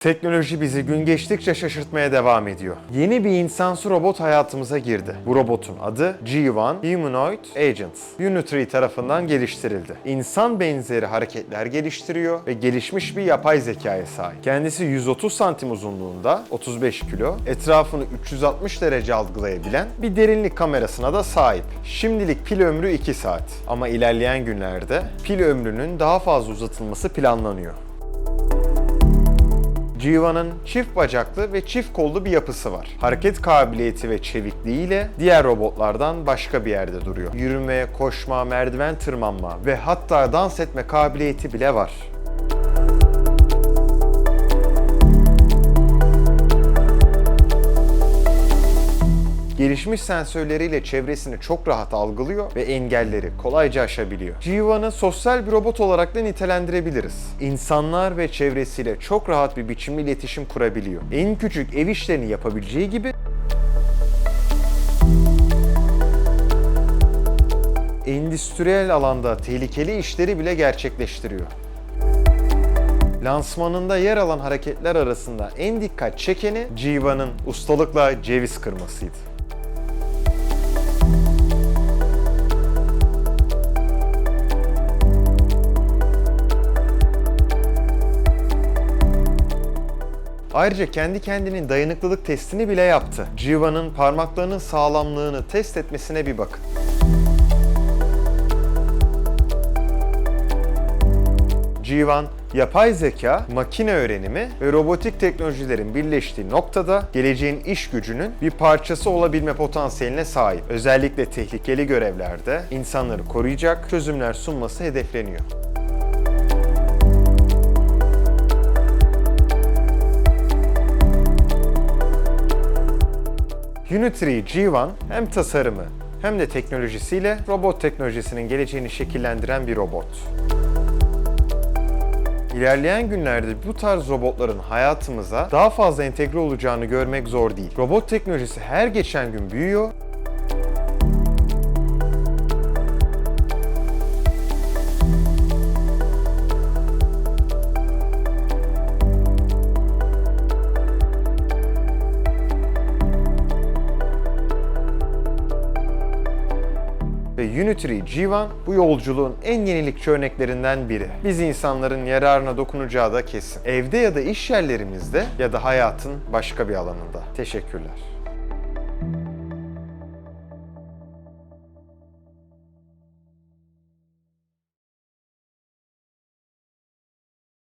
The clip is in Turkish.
Teknoloji bizi gün geçtikçe şaşırtmaya devam ediyor. Yeni bir insansı robot hayatımıza girdi. Bu robotun adı G1 Humanoid Agents. Unitree tarafından geliştirildi. İnsan benzeri hareketler geliştiriyor ve gelişmiş bir yapay zekaya sahip. Kendisi 130 santim uzunluğunda, 35 kilo, etrafını 360 derece algılayabilen bir derinlik kamerasına da sahip. Şimdilik pil ömrü 2 saat ama ilerleyen günlerde pil ömrünün daha fazla uzatılması planlanıyor. G1'ın çift bacaklı ve çift kollu bir yapısı var. Hareket kabiliyeti ve çevikliğiyle diğer robotlardan başka bir yerde duruyor. Yürüme, koşma, merdiven tırmanma ve hatta dans etme kabiliyeti bile var. Gelişmiş sensörleriyle çevresini çok rahat algılıyor ve engelleri kolayca aşabiliyor. G1'ı sosyal bir robot olarak da nitelendirebiliriz. İnsanlar ve çevresiyle çok rahat bir biçimde iletişim kurabiliyor. En küçük ev işlerini yapabileceği gibi endüstriyel alanda tehlikeli işleri bile gerçekleştiriyor. Lansmanında yer alan hareketler arasında en dikkat çekeni G1'ın ustalıkla ceviz kırmasıydı. Ayrıca kendi kendinin dayanıklılık testini bile yaptı. G1'ın parmaklarının sağlamlığını test etmesine bir bakın. G1, yapay zeka, makine öğrenimi ve robotik teknolojilerin birleştiği noktada geleceğin iş gücünün bir parçası olabilme potansiyeline sahip. Özellikle tehlikeli görevlerde insanları koruyacak çözümler sunması hedefleniyor. Unitree G1 hem tasarımı hem de teknolojisiyle robot teknolojisinin geleceğini şekillendiren bir robot. İlerleyen günlerde bu tarz robotların hayatımıza daha fazla entegre olacağını görmek zor değil. Robot teknolojisi her geçen gün büyüyor ve Unitree G1 bu yolculuğun en yenilikçi örneklerinden biri. Biz insanların yararına dokunacağı da kesin. Evde ya da iş yerlerimizde ya da hayatın başka bir alanında. Teşekkürler.